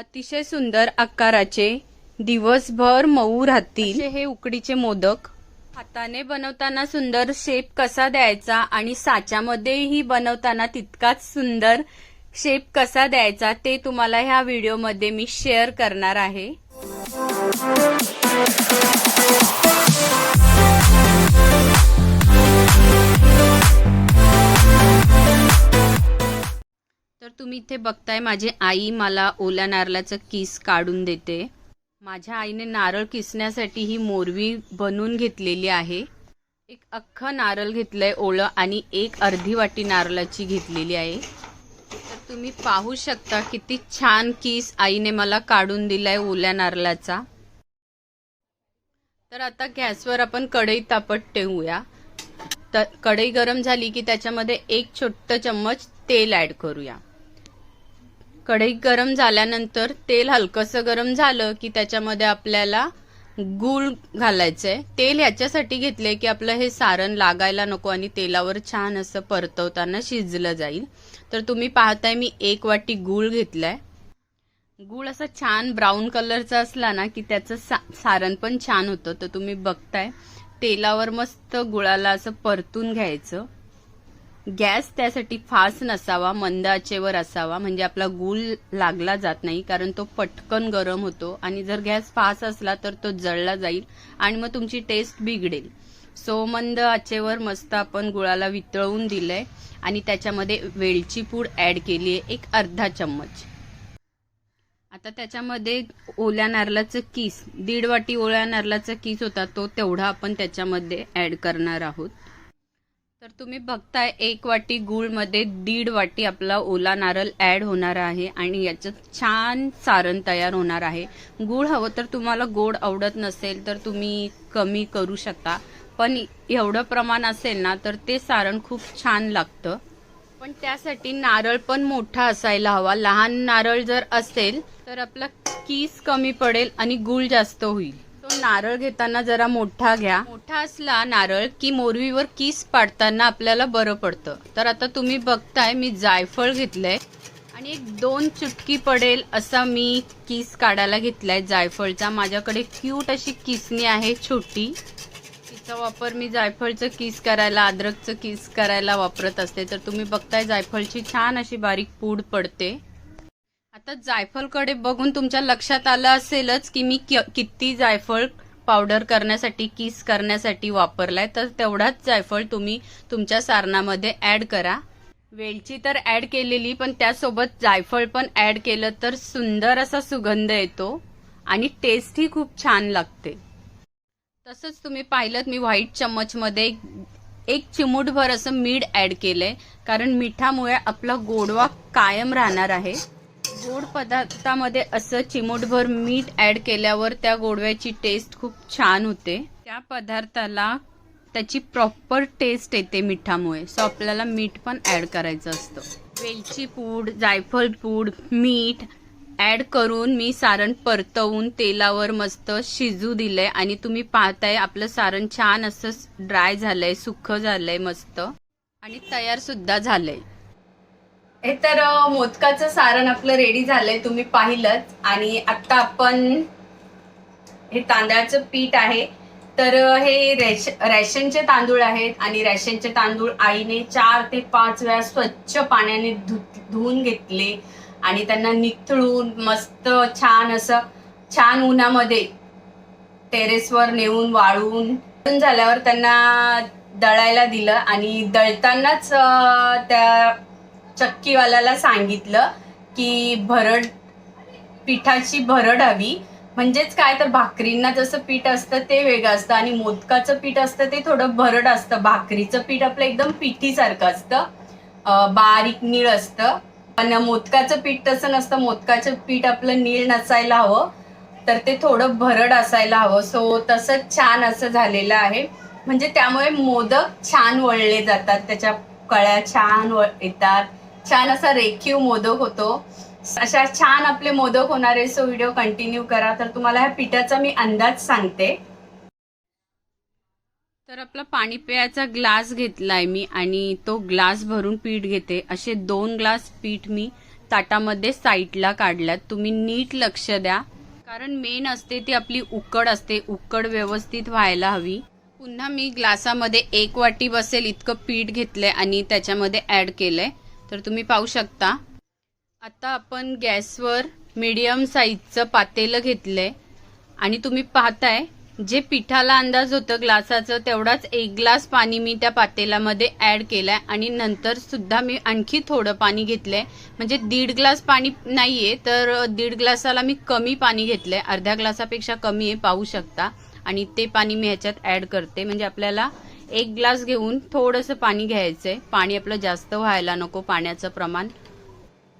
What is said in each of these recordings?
अतिशय सुंदर आकाराचे दिवसभर मऊ राहतील. हे उकडीचे मोदक. हाताने बनवताना सुंदर शेप कसा द्यायचा आणि साच्यामध्येही बनवताना तितकाच सुंदर शेप कसा द्यायचा ते तुम्हाला ह्या व्हिडिओमध्ये मी शेअर करणार आहे. तुम्ही इथे बघताय माझी आई मला ओल्या नारळाचं किस काढून देते. माझ्या आईने नारळ किसण्यासाठी ही मोरवी बनवून घेतलेली आहे. एक अख्खं नारळ घेतलंय ओलं आणि एक अर्धी वाटी नारळाची घेतलेली आहे. तर तुम्ही पाहू शकता किती छान किस आईने मला काढून दिलाय ओल्या नारळाचा. तर आता गॅसवर आपण कढई तापत ठेवूया. तर कढई गरम झाली की त्याच्यामध्ये एक छोटं चम्मच तेल ॲड करूया. कढई गरम झाल्यानंतर तेल हलकंसं गरम झालं की त्याच्यामध्ये आपल्याला गूळ घालायचंय. तेल ह्याच्यासाठी घेतलंय की आपलं हे सारण लागायला नको आणि तेलावर छान असं परतवताना शिजलं जाईल. तर तुम्ही पाहताय मी एक वाटी गूळ घेतलाय. गूळ असा छान ब्राऊन कलरचा असला ना की त्याचं सा सारण पण छान होतं. तर तुम्ही बघताय तेलावर मस्त गुळाला असं परतून घ्यायचं. गॅस त्यासाठी फास्ट नसावा मंद आचेवर असावा म्हणजे आपला गुल लागला जात नाही कारण तो पटकन गरम होतो. आणि जर गॅस फास्ट असला तर तो जळला जाईल आणि मग तुमची टेस्ट बिघडेल. सो मंद आचेवर मस्त आपण गुळाला वितळवून दिलंय आणि त्याच्यामध्ये वेलची पूड ऍड केली आहे एक अर्धा चम्मच. आता त्याच्यामध्ये ओल्या नारळाचं किस दीड वाटी ओल्या नारळाचा किस होता तो तेवढा आपण त्याच्यामध्ये ऍड करणार आहोत. तर तुम्ही बघताय एक वाटी गुळमध्ये दीड वाटी आपला ओला नारळ ॲड होणार आहे आणि याच्यात छान सारण तयार होणार आहे. गुळ हवं तर तुम्हाला गोड आवडत नसेल तर तुम्ही कमी करू शकता. पण एवढं प्रमाण असेल ना तर ते सारण खूप छान लागतं. पण त्यासाठी नारळ पण मोठा असायला हवा. लहान नारळ जर असेल तर आपला कीस कमी पडेल आणि गुळ जास्त होईल. नारळ घेताना जरा मोठा घ्या. मोठा असला नारळ की मोरवीवर किस पाडताना आपल्याला बरं पडतं. तर आता तुम्ही बघताय मी जायफळ घेतलंय. आणि एक दोन चुटकी पडेल असा मी किस काढायला घेतलाय जायफळचा. माझ्याकडे क्यूट अशी किसणी आहे छोटी. तिचा वापर मी जायफळचं किस करायला अद्रकचं किस करायला वापरत असते. तर तुम्ही बघताय जायफळची छान अशी बारीक पूड पडते. आता जायफळकडे बघून तुमच्या लक्षात आलं असेलच की मी किती जायफळ पावडर करण्यासाठी किस करण्यासाठी वापरलाय. तर तेवढाच जायफळ तुम्ही तुमच्या सारणामध्ये ऍड करा. वेलची तर ऍड केलेली पण त्यासोबत जायफळ पण ऍड केलं तर सुंदर असा सुगंध येतो आणि टेस्टही खूप छान लागते. तसंच तुम्ही पाहिलं मी व्हाईट चम्मचमध्ये एक- एक चिमूटभर असं मीठ ऍड केलंय. कारण मिठामुळे आपला गोडवा कायम राहणार आहे. गोड पदार्थामध्ये असं चिमूटभर मीठ ऍड केल्यावर त्या गोडव्याची टेस्ट खूप छान होते. त्या पदार्थाला त्याची प्रॉपर टेस्ट येते मिठामुळे. सो आपल्याला मीठ पण ऍड करायचं असतं. वेलची पूड जायफळ पूड मीठ ऍड करून मी सारण परतवून तेलावर मस्त शिजू दिलंय आणि तुम्ही पाहताय आपलं सारण छान असं ड्राय झालंय सुख झालंय मस्त. आणि तयार सुद्धा झालंय. हे तर मोदकाचं सारण आपलं रेडी झालंय तुम्ही पाहिलंच. आणि आता आपण हे तांदळाचं पीठ आहे. तर हे रेश रॅशनचे तांदूळ आहेत. आणि रॅशनचे तांदूळ आईने चार ते पाच वेळा स्वच्छ पाण्याने धु- धुवून घेतले. आणि त्यांना निथळून मस्त छान असं छान उन्हामध्ये टेरेसवर नेऊन वाळून झाल्यावर त्यांना दळायला दिलं. आणि दळतानाच त्या चक्कीवाल्याला सांगितलं की भरड पिठाची भरड हवी. म्हणजेच काय तर भाकरींना जसं पीठ असतं ते वेगळं असतं आणि मोदकाचं पीठ असतं ते थोडं भरड असतं. भाकरीचं पीठ आपलं एकदम पिठीसारखं असतं. बारीक नीळ असतं. पण मोदकाचं पीठ तसं नसतं. मोदकाचं पीठ आपलं नीळ नसायला हवं. तर ते थोडं भरड असायला हवं. सो तसंच छान असं झालेलं आहे. म्हणजे त्यामुळे मोदक छान वळले जातात. त्याच्या कळ्या छान वळ येतात. छान असा रेखीव मोदक होतो. अशा छान आपले मोदक होणारे सो व्हिडिओ कंटिन्यू करा. तर तुम्हाला ह्या पिठाचा मी अंदाज सांगते. तर आपला पाणी प्यायचा ग्लास घेतलाय मी आणि तो ग्लास भरून पीठ घेते. असे दोन ग्लास पीठ मी ताटामध्ये साईडला काढल्यात. तुम्ही नीट लक्ष द्या. कारण मेन असते ती आपली उकड असते. उकड व्यवस्थित व्हायला हवी. पुन्हा मी ग्लासामध्ये एक वाटी बसेल इतकं पीठ घेतलंय आणि त्याच्यामध्ये ॲड केलंय. तर तुम्ही पाहू शकता. आता आपण गॅसवर मीडियम साईजचं पातेलं घेतलंय. आणि तुम्ही पाहताय जे पिठाला अंदाज होतं ग्लासाचं तेवढाच एक ग्लास पाणी मी त्या पातेल्यामध्ये ॲड केलं आहे आणि नंतर सुद्धा मी आणखी थोडं पाणी घेतलं आहे म्हणजे दीड ग्लास पाणी नाही आहे तर दीड ग्लासाला मी कमी पाणी घेतलं आहे अर्ध्या ग्लासापेक्षा कमी आहे पाहू शकता. आणि ते पाणी मी ह्याच्यात ॲड करते. म्हणजे आपल्याला एक ग्लास घेऊन थोडंसं पाणी घ्यायचंय. पाणी आपलं जास्त व्हायला नको पाण्याचं प्रमाण.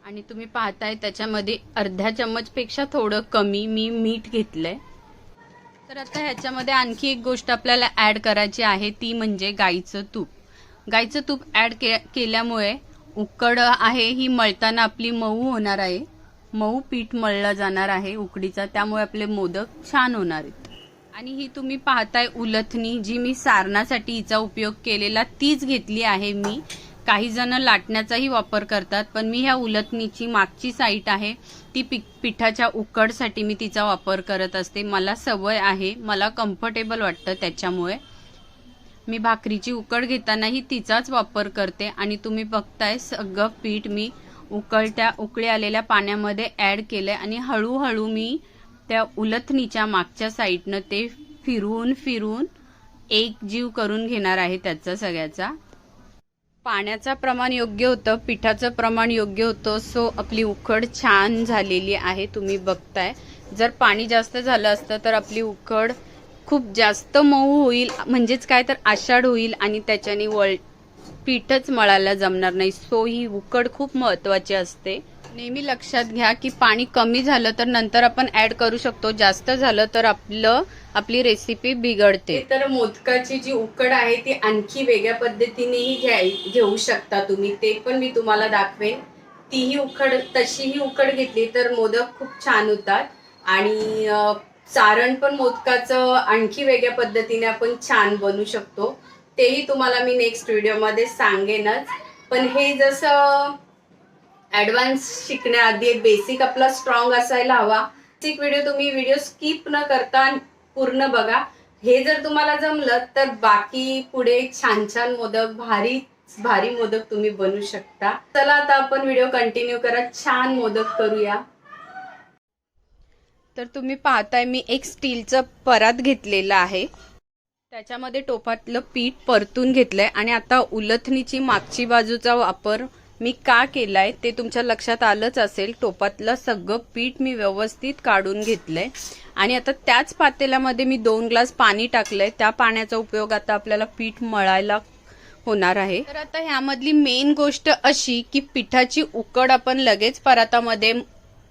आणि तुम्ही पाहताय त्याच्यामध्ये अर्ध्या चम्मचपेक्षा थोडं कमी मी मीठ घेतलंय. तर आता ह्याच्यामध्ये आणखी एक गोष्ट आपल्याला ॲड करायची आहे ती म्हणजे गाईचं तूप. गाईचं तूप ॲड के केल्यामुळे उकड आहे ही मळताना आपली मऊ होणार आहे. मऊ पीठ मळलं जाणार आहे उकडीचा त्यामुळे आपले मोदक छान होणार आहेत. आणि ही तुम्ही पाहताय उलथणी जी मी सारणासाठी हिचा उपयोग केलेला तीच घेतली आहे मी. काही जण लाटण्याचाही वापर करतात पण मी ह्या उलथणीची मागची साईट आहे. ती पि पिठाच्या उकडसाठी मी तिचा वापर करत असते. मला सवय आहे मला कम्फर्टेबल वाटतं त्याच्यामुळे. मी भाकरीची उकड घेतानाही तिचाच वापर करते आणि तुम्ही बघताय सगळं पीठ मी उकळत्या उकळी आलेल्या पाण्यामध्ये ॲड केलं आणि हळूहळू मी त्या उलथणीच्या मागच्या साईडनं ते फिरवून फिरवून एक जीव करून घेणार आहे त्याचा सगळ्याचा. पाण्याचं प्रमाण योग्य होतं पिठाचं प्रमाण योग्य होतं सो आपली उकड छान झालेली आहे तुम्ही बघताय. जर पाणी जास्त झालं असतं तर आपली उकड खूप जास्त मऊ होईल म्हणजेच काय तर आषाढ होईल आणि त्याच्याने वळ पीठच मळायला जमणार नाही. सो ही उकड खूप महत्वाची असते. नेहमी लक्षात घ्या की पाणी कमी झालं तर नंतर आपण ऍड करू शकतो. जास्त झालं तर आपलं आपली रेसिपी बिघडते. तर मोदकाची जी उकड आहे ती आणखी वेगळ्या पद्धतीनेही घ्याय घेऊ शकता तुम्ही. ते पण मी तुम्हाला दाखवेन. तीही उकड तशीही उकड घेतली तर मोदक खूप छान होतात. आणि सारण पण मोदकाचं आणखी वेगळ्या पद्धतीने आपण छान बनवू शकतो. तेही तुम्हाला मी नेक्स्ट व्हिडिओमध्ये सांगेनच. पण हे जसं ऍडव्हान्स शिकण्याआधी एक बेसिक आपला स्ट्रॉंग असायला हवा. बेसिक व्हिडिओ तुम्ही व्हिडिओ स्किप न करता पूर्ण बघा. हे जर तुम्हाला जमलं तर बाकी पुढे छान छान मोदक भारी भारी मोदक तुम्ही बनवू शकता. चला आता आपण व्हिडिओ कंटिन्यू करा. छान मोदक करूया. तर तुम्ही पाहताय मी एक स्टीलचं परात घेतलेलं आहे. त्याच्यामध्ये टोपातलं पीठ परतून घेतलंय. आणि आता उलथणीची मागची बाजूचा वापर मी का केलाय ते तुमच्या लक्षात आलंच असेल. टोपातलं सगळं पीठ मी व्यवस्थित काढून घेतलंय. आणि आता त्याच पातेल्यामध्ये मी दोन ग्लास पाणी टाकलंय. त्या पाण्याचा उपयोग आता आपल्याला पीठ मळायला होणार आहे. तर आता ह्यामधली मेन गोष्ट अशी की पिठाची उकड आपण लगेच परातामध्ये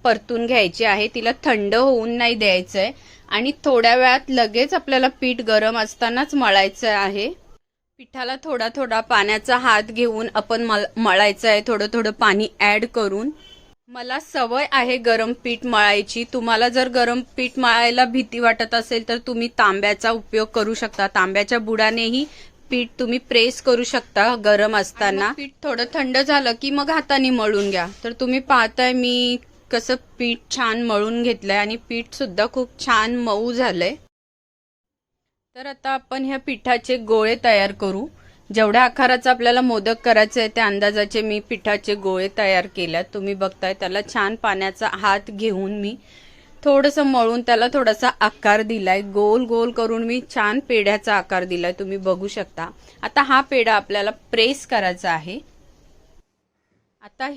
परतून घ्यायची आहे. तिला थंड होऊन नाही द्यायचंय. आणि थोड्या वेळात लगेच आपल्याला पीठ गरम असतानाच मळायचं आहे. पिठाला थोडा थोडा पाण्याचा हात घेऊन आपण मळ मळायचं आहे. थोडं थोडं पाणी ऍड करून. मला सवय आहे गरम पीठ मळायची. तुम्हाला जर गरम पीठ मळायला भीती वाटत असेल तर तुम्ही तांब्याचा उपयोग करू शकता. तांब्याच्या बुडानेही पीठ तुम्ही प्रेस करू शकता गरम असताना. पीठ थोडं थंड झालं की मग हाताने मळून घ्या. तर तुम्ही पाहताय मी कसं पीठ छान मळून घेतलंय आणि पीठ सुद्धा खूप छान मऊ झालंय. तर आता आपण ह्या पिठाचे गोळे तयार करू. जेवढ्या आकाराचा आपल्याला मोदक करायचे आहे त्या अंदाजाचे मी पिठाचे गोळे तयार केल्यात. तुम्ही बघताय त्याला छान पाण्याचा हात घेऊन मी थोडंसं मळून त्याला थोडासा आकार दिलाय. गोल गोल करून मी छान पेढ्याचा आकार दिलाय. तुम्ही बघू शकता. आता हा पेढा आपल्याला प्रेस करायचा आहे. आता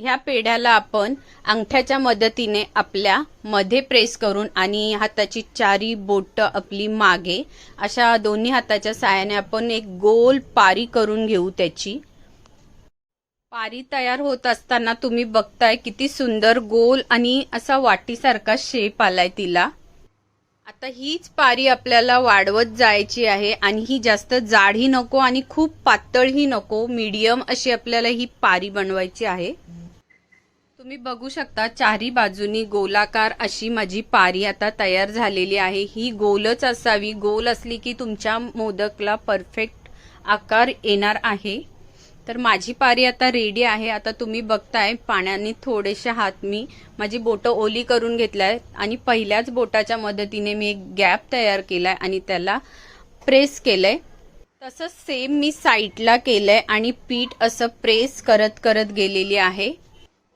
ह्या पेढ्याला आपण अंगठ्याच्या मदतीने आपल्या मध्ये प्रेस करून आणि हाताची चारी बोट आपली मागे अशा दोन्ही हाताच्या साहाय्याने आपण एक गोल पारी करून घेऊ त्याची. पारी तयार होत असताना तुम्ही बघताय किती सुंदर गोल आणि असा वाटीसारखा शेप आलाय तिला. आता हीच पारी आपल्याला वाढवत जायची आहे आणि ही जास्त जाडही नको आणि खूप पातळही नको मीडियम अशी आपल्याला ही पारी बनवायची आहे. तुम्ही बघू शकता चारी बाजूनी गोलाकार अशी माझी पारी आता तयार झालेली आहे. ही गोलच असावी. गोल असली की तुमच्या मोदकला परफेक्ट आकार येणार आहे. तर माझी पारी आता रेडी आहे. आता तुम्ही बघताय पाण्याने थोडेसे हात मी माझी बोटं ओली करून घेतलाय आणि पहिल्याच बोटाच्या मदतीने मी एक गॅप तयार केलाय आणि त्याला प्रेस केलंय. तसंच सेम मी साईडला केलंय आणि पीठ असं प्रेस करत करत गेलेली आहे.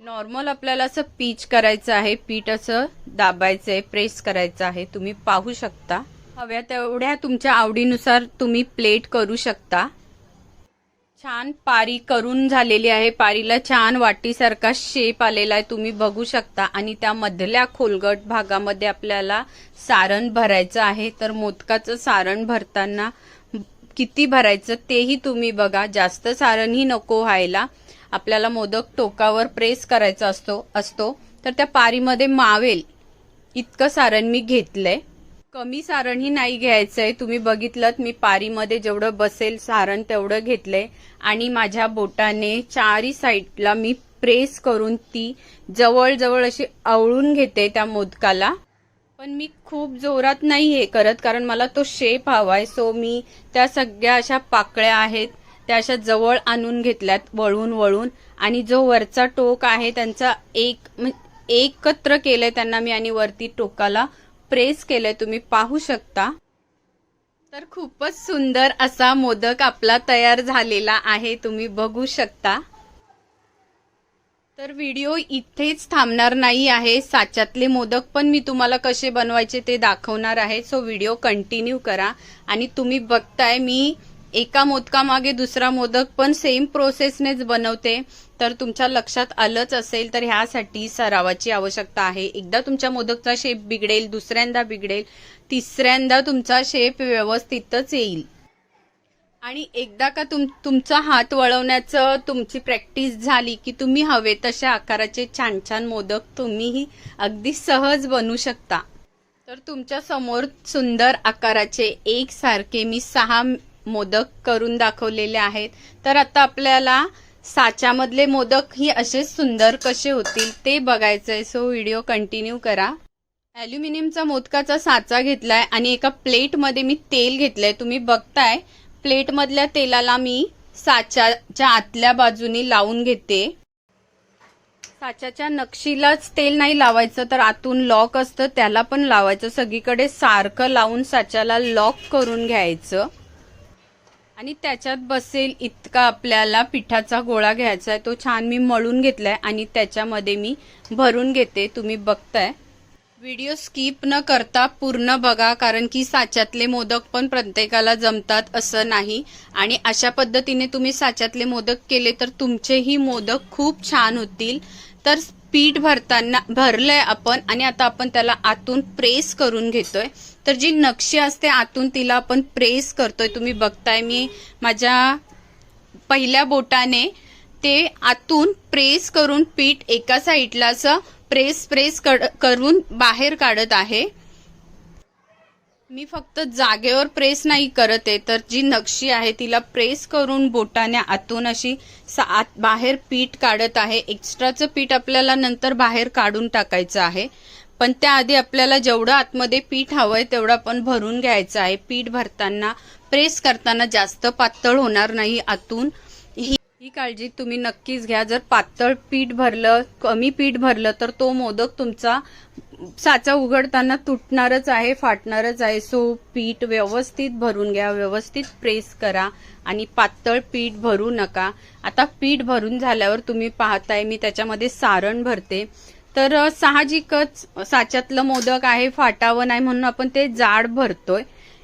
नॉर्मल आपल्याला असं पीच करायचं आहे पीठ असं दाबायचं आहे प्रेस करायचं आहे तुम्ही पाहू शकता. हव्या तेवढ्या तुमच्या आवडीनुसार तुम्ही प्लेट करू शकता. छान पारी करून झालेली आहे. पारीला छान वाटीसारखा शेप आलेला आहे. तुम्ही बघू शकता. आणि त्या मधल्या खोलगट भागामध्ये आपल्याला सारण भरायचं आहे. तर मोदकाचं सारण भरताना किती भरायचं तेही तुम्ही बघा. जास्त सारणही नको व्हायला. आपल्याला मोदक टोकावर प्रेस करायचा असतो असतो तर त्या पारीमध्ये मावेल. इतकं सारण मी घेतलंय. कमी सारणही नाही घ्यायचंय. तुम्ही बघितलं मी पारीमध्ये जेवढं बसेल सारण तेवढं घेतलंय. आणि माझ्या बोटाने चारही साईडला मी प्रेस करून ती जवळजवळ अशी आवळून घेते त्या मोदकाला. पण मी खूप जोरात नाही हे करत कारण मला तो शेप हवाय. सो मी त्या सगळ्या अशा पाकळ्या आहेत त्या अशा जवळ आणून घेतल्यात वळून वळून. आणि जो वरचा टोक आहे त्यांचा एक एकत्र एकत्र केलंय त्यांना मी आणि वरती टोकाला प्रेस केलंय. तुम्ही पाहू शकता. तर खूपच सुंदर असा मोदक आपला तयार झालेला आहे. तुम्ही बघू शकता. तर व्हिडिओ इथेच थांबणार नाही आहे. साच्यातले मोदक पण मी तुम्हाला कसे बनवायचे ते दाखवणार आहे. सो व्हिडिओ कंटिन्यू करा. आणि तुम्ही बघताय मी एका मोदकामागे दुसरा मोदक पण सेम प्रोसेसनेच बनवते. तर तुमच्या लक्षात आलंच असेल तर ह्यासाठी सरावाची आवश्यकता आहे. एकदा तुमच्या मोदकचा शेप बिघडेल दुसऱ्यांदा बिघडेल तिसऱ्यांदा तुमचा शेप व्यवस्थितच येईल. आणि एकदा का तुम तुमचा हात वळवण्याचं तुमची प्रॅक्टिस झाली की तुम्ही हवे तशा आकाराचे छान छान मोदक तुम्हीही अगदी सहज बनवू शकता. तर तुमच्यासमोर सुंदर आकाराचे एक सारखे मी सहा मोदक करून दाखवलेले आहेत. तर आता आपल्याला साच्यामधले मोदक ही असे सुंदर कसे होतील ते बघायचंय. सो व्हिडिओ कंटिन्यू करा. ॲल्युमिनियमचा मोदकाचा साचा घेतलाय आणि एका प्लेटमध्ये मी तेल घेतलंय. तुम्ही बघताय प्लेटमधल्या तेलाला मी साच्याच्या आतल्या बाजूनी लावून घेते. साच्याच्या नक्षीलाच तेल नाही लावायचं तर आतून लॉक असतं त्याला पण लावायचं. सगळीकडे सारखं लावून साच्याला लॉक करून घ्यायचं. आणि त्याच्यात बसेल इतका आपल्याला पिठाचा गोळा घ्यायचा आहे तो छान मी मळून घेतलाय आणि त्याच्यामध्ये मी भरून घेते. तुम्ही बघताय. व्हिडिओ स्किप न करता पूर्ण बघा कारण की साच्यातले मोदक पण प्रत्येकाला जमतात असं नाही. आणि अशा पद्धतीने तुम्ही साच्यातले मोदक केले तर तुमचेही मोदक खूप छान होतील. तर पीठ भरताना भरलंय आपण आणि आता आपण त्याला आतून प्रेस करून घेतोय. तर जी नक्षी असते आतून तिला आपण प्रेस करतोय. तुम्ही बघताय मी माझ्या पहिल्या बोटाने ते आतून प्रेस करून पीठ एका साईडला असं प्रेस प्रेस करून बाहेर काढत आहे. मी फक्त जागेवर प्रेस नाही करत आहे तर जी नक्षी आहे तिला प्रेस करून बोटाने आतून अशी बाहेर पीठ काढत आहे. एक्स्ट्राचं पीठ आपल्याला नंतर बाहेर काढून टाकायचं आहे. पण त्याआधी आपल्याला जेवढं आतमध्ये पीठ हवं आहे तेवढं आपण भरून घ्यायचं आहे. पीठ भरताना प्रेस करताना जास्त पातळ होणार नाही आतून. ही ही काळजी तुम्ही नक्कीच घ्या. जर पातळ पीठ भरलं कमी पीठ भरलं तर तो मोदक तुमचा साचा उघडताना तुटणारच आहे फाटणारच आहे. सो पीठ व्यवस्थित भरून घ्या व्यवस्थित प्रेस करा आणि पातळ पीठ भरू नका. आता पीठ भरून झाल्यावर तुम्ही पाहताय मी त्याच्यामध्ये सारण भरते. तर साहजिकच साच्यातलं मोदक आहे फाटावं नाही म्हणून आपण ते जाड भरतोय.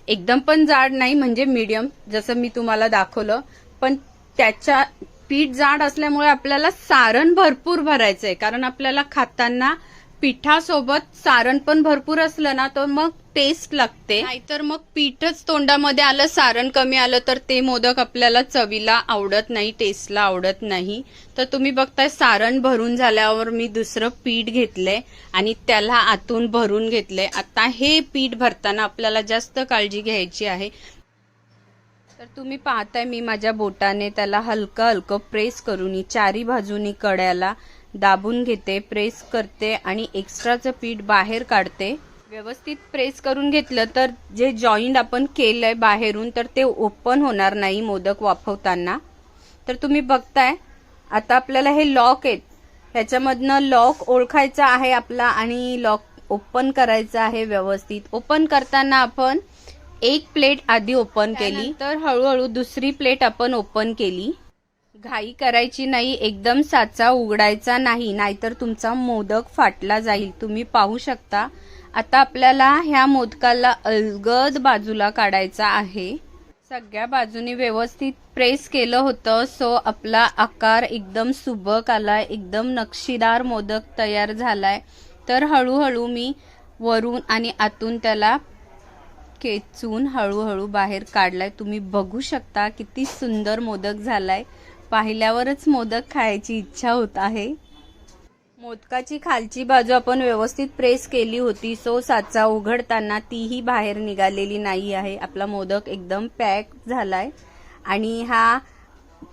एकदम पण जाड नाही म्हणजे मीडियम जसं मी तुम्हाला दाखवलं. पण त्याच्या पीठ जाड असल्यामुळे आपल्याला सारण भरपूर भरायचंय. कारण आपल्याला खाताना पिठासोबत सारण पण भरपूर असलं ना तर मग टेस्ट लागते. नाहीतर मग पीठच तोंडामध्ये आलं सारण कमी आलं तर ते मोदक आपल्याला चवीला आवडत नाही टेस्टला आवडत नाही. तर तुम्ही बघताय सारण भरून झाल्यावर मी दुसरं पीठ घेतलंय आणि त्याला आतून भरून घेतलंय. आता हे पीठ भरताना आपल्याला जास्त काळजी घ्यायची आहे. तर तुम्ही पाहताय मी माझ्या बोटाने त्याला हलकं हलकं प्रेस करून चारी बाजूनी कड्याला दाबून घेते प्रेस करते आणि एक्स्ट्राचं पीठ बाहेर काढते. व्यवस्थित प्रेस करून घेतलं तर जे जॉईंट आपण केलंय बाहेरून तर ते ओपन होणार नाही मोदक वाफवताना. तर तुम्ही बघताय आता आपल्याला हे लॉक आहेत. ह्याच्यामधनं लॉक ओळखायचा आहे आपला आणि लॉक ओपन करायचा आहे व्यवस्थित. ओपन करताना आपण एक प्लेट आधी ओपन केली. तर हळूहळू दुसरी प्लेट आपण ओपन केली. घाई करायची नाही एकदम साचा उघडायचा नाही नाहीतर तुमचा मोदक फाटला जाईल. तुम्ही पाहू शकता आता आपल्याला ह्या मोदकाला अलगद बाजूला काढायचा आहे. सगळ्या बाजूनी व्यवस्थित प्रेस केलं होतं सो आपला आकार एकदम सुबक आलाय एकदम नक्षीदार मोदक तयार झालाय. तर हळूहळू मी वरून आणि आतून त्याला खेचून हळूहळू बाहेर काढलाय. तुम्ही बघू शकता किती सुंदर मोदक झालाय. पाहिल्यावरच मोदक खायची इच्छा होत आहे. मोदकाची खालची बाजू आपण व्यवस्थित प्रेस केली होती. सो साचा उघडताना तीही बाहेर निघालेली नाही आहे. आपला मोदक एकदम पॅक झालाय. आणि हा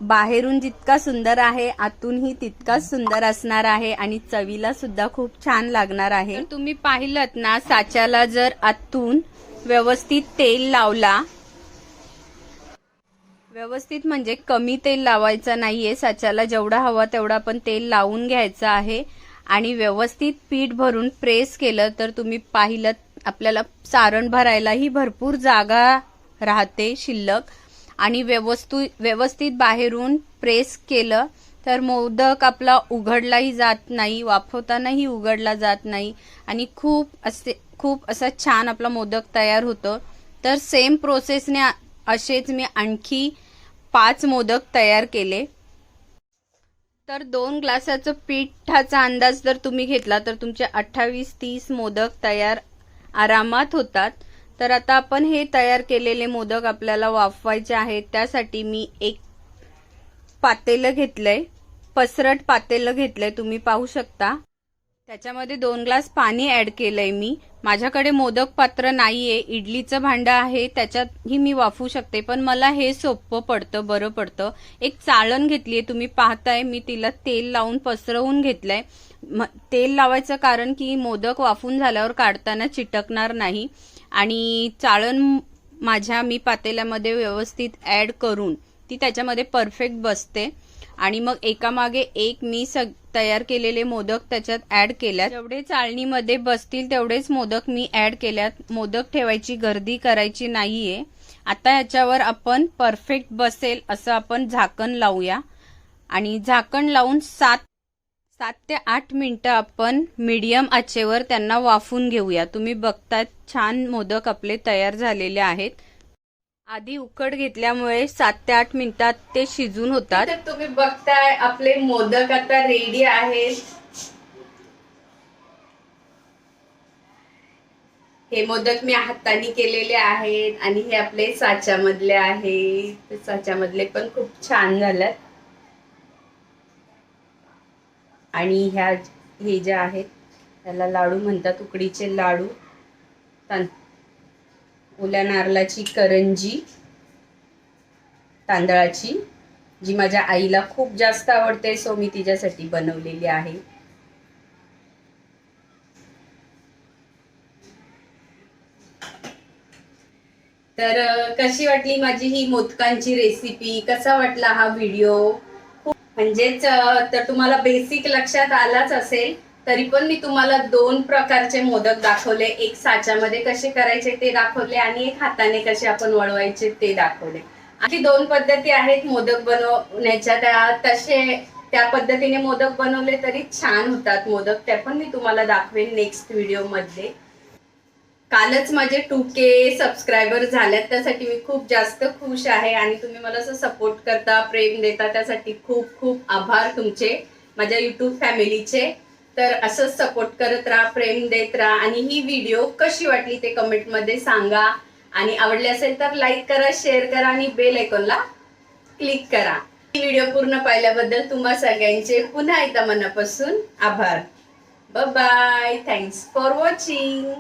बाहेरून जितका सुंदर आहे आतूनही तितकाच सुंदर असणार आहे आणि चवीला सुद्धा खूप छान लागणार आहे. तुम्ही पाहिलं ना साच्याला जर आतून व्यवस्थित तेल लावला व्यवस्थित म्हणजे कमी तेल लावायचं नाहीये. साच्याला जेवढा हवा तेवढा आपण तेल लावून घ्यायचं आहे. आणि व्यवस्थित पीठ भरून प्रेस केलं तर तुम्ही पाहिलं आपल्याला सारण भरायलाही भरपूर जागा राहते शिल्लक. आणि व्यवस्थित व्यवस्थित बाहेरून प्रेस केलं तर मोदक आपला उघडलाही जात नाही वाफवतानाही उघडला जात नाही. आणि खूप असे खूप असं छान आपला मोदक तयार होतं. तर सेम प्रोसेसने असेच मी आणखी पाच मोदक तयार केले. तर दोन ग्लासाचं पिठाचा अंदाज जर तुम्ही घेतला तर तुमचे अठ्ठावीस तीस मोदक तयार आरामात होतात. तर आता आपण हे तयार केलेले मोदक आपल्याला वाफवायचे आहेत. त्यासाठी मी एक पातेलं घेतलंय. पसरट पातेलं घेतलंय तुम्ही पाहू शकता. त्याच्यामध्ये दोन ग्लास पाणी ॲड केलंय मी. माझ्याकडे मोदक पात्र नाहीये इडलीचं भांडं आहे त्याच्यातही मी वाफू शकते पण मला हे सोपं पडतं बरं पडतं. एक चाळण घेतलीये तुम्ही पाहताय मी तिला तेल लावून पसरवून घेतलंय. तेल लावायचं कारण की मोदक वाफून झाल्यावर काढताना चिटकणार नाही. आणि चाळण माझ्या मी पातेल्यामध्ये व्यवस्थित ॲड करून ती त्याच्यामध्ये परफेक्ट बसते. आणि मग एकामागे एक मी सग तयार केलेले मोदक त्याच्यात ऍड केल्यात. जेवढे चाळणीमध्ये बसतील तेवढेच मोदक मी ऍड केल्यात. मोदक ठेवायची गर्दी करायची नाहीये. आता याच्यावर आपण परफेक्ट बसेल असं आपण झाकण लावूया. आणि झाकण लावून सात सात ते आठ मिनिटं आपण मीडियम आचेवर त्यांना वाफून घेऊया. तुम्ही बघताय छान मोदक आपले तयार झालेले आहेत. आधी उकड घेतल्यामुळे सात ते आठ मिनिटात ते शिजून होतात. तर तुम्ही बघताय आपले मोदक आता रेडी आहेत. हे मोदक मी हाताने केलेले आहेत आणि हे आपले साच्यामधले आहेत. साच्यामधले पण खूप छान झाल्यात आणि ह्या हे जे आहेत त्याला लाडू म्हणतात उकडीचे लाडू. ओल्या नारळाची करंजी तांदळाची जी माझ्या आईला खूप जास्त आवडते सो मी तिच्यासाठी बनवलेली आहे. तर कशी वाटली माझी ही मोदकांची रेसिपी कसा वाटला हा व्हिडिओ म्हणजेच तर तुम्हाला बेसिक लक्षात आलाच असेल. तरी पण मी तुम्हाला दोन प्रकारचे मोदक दाखवले. एक साच्यामध्ये कसे करायचे ते दाखवले आणि एक हाताने कसे आपण वळवायचे ते दाखवले. आणखी दोन पद्धती आहेत मोदक बनवण्याच्या. त्या तसे त्या पद्धतीने मोदक बनवले तरी छान होतात मोदक. त्या पण मी तुम्हाला दाखवेन नेक्स्ट व्हिडिओमध्ये कालच माझे टू के सबस्क्रायबर झाल्यात त्यासाठी मी खूप जास्त खुश आहे आणि तुम्ही मला असं सपोर्ट करता प्रेम देता त्यासाठी खूप खूप आभार तुमचे माझ्या युट्यूब फॅमिलीचे तर असंच सपोर्ट करत राहा प्रेम देत राहा. आणि ही व्हिडिओ कशी वाटली ते कमेंटमध्ये सांगा. आणि आवडली असेल तर लाईक करा शेअर करा आणि बेल आयकॉनला क्लिक करा. ही व्हिडिओ पूर्ण पाहिल्याबद्दल तुम्हा सगळ्यांचे पुन्हा एकदा मनापासून आभार. Bye thanks for watching